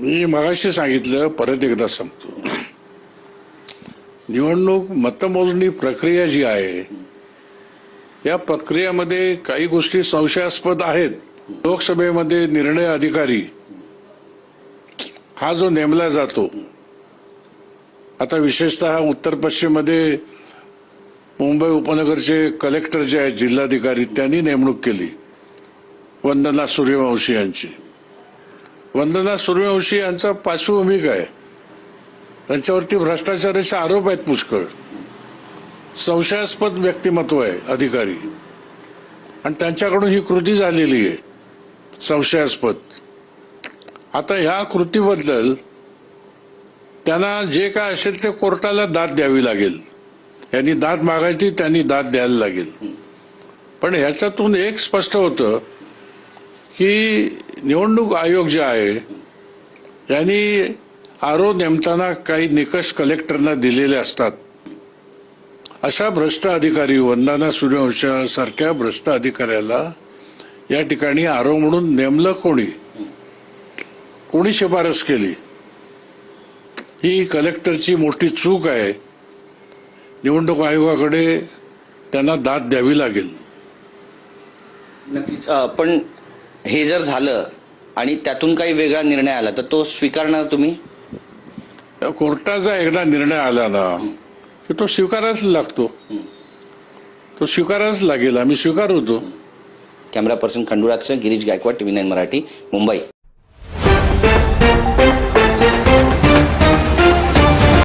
मी मगाशी सांगितलं परत एकदा सांगतो. निवडणूक मतमोजणी प्रक्रिया जी आहे या प्रक्रियेमध्ये काही गोष्टी संशयास्पद आहेत. लोकसभेमध्ये निर्णय अधिकारी हा जो नेमला जातो आता विशेषतः उत्तर पश्चिममध्ये मुंबई उपनगरचे कलेक्टर जे आहेत जिल्हाधिकारी त्यांनी नेमणूक केली. वंदना सूर्यवंशी यांची. वंदना सूर्यवंशी यांचा पार्श्वभूमिका आहे त्यांच्यावरती भ्रष्टाचाराचे आरोप आहेत पुष्कळ. संशयास्पद व्यक्तिमत्व आहे अधिकारी. आणि त्यांच्याकडून ही कृती झालेली आहे. संशयास्पद. आता ह्या कृतीबद्दल त्यांना जे काय असेल ते कोर्टाला दाद द्यावी लागेल. यांनी दाद मागायची त्यांनी दाद द्यायला लागेल. पण ह्याच्यातून एक स्पष्ट होतं की निवडणूक आयोग जे आहे यांनी आरो नेमताना काही निकष कलेक्टरना दिलेले असतात. अशा भ्रष्ट अधिकारी वंदना सूर्यवंशासारख्या भ्रष्ट अधिकाऱ्याला या ठिकाणी आरो म्हणून नेमलं कोणी? कोणी शिफारस केली? ही कलेक्टरची मोठी चूक आहे. निवडणूक आयोगाकडे त्यांना दाद द्यावी लागेल. नक्कीच. पण हे जर झालं आणि त्यातून काही वेगळा निर्णय आला तर तो स्वीकारणार तुम्ही? कोर्टाचा एकदा निर्णय आला ना की तो स्वीकारायच लागतो. तो स्वीकारायच लागेल. आम्ही स्वीकारतो कॅमेरा पर्सन खंडुळाचं गिरीश गायकवाड टीव्ही नाईन मराठी मुंबई.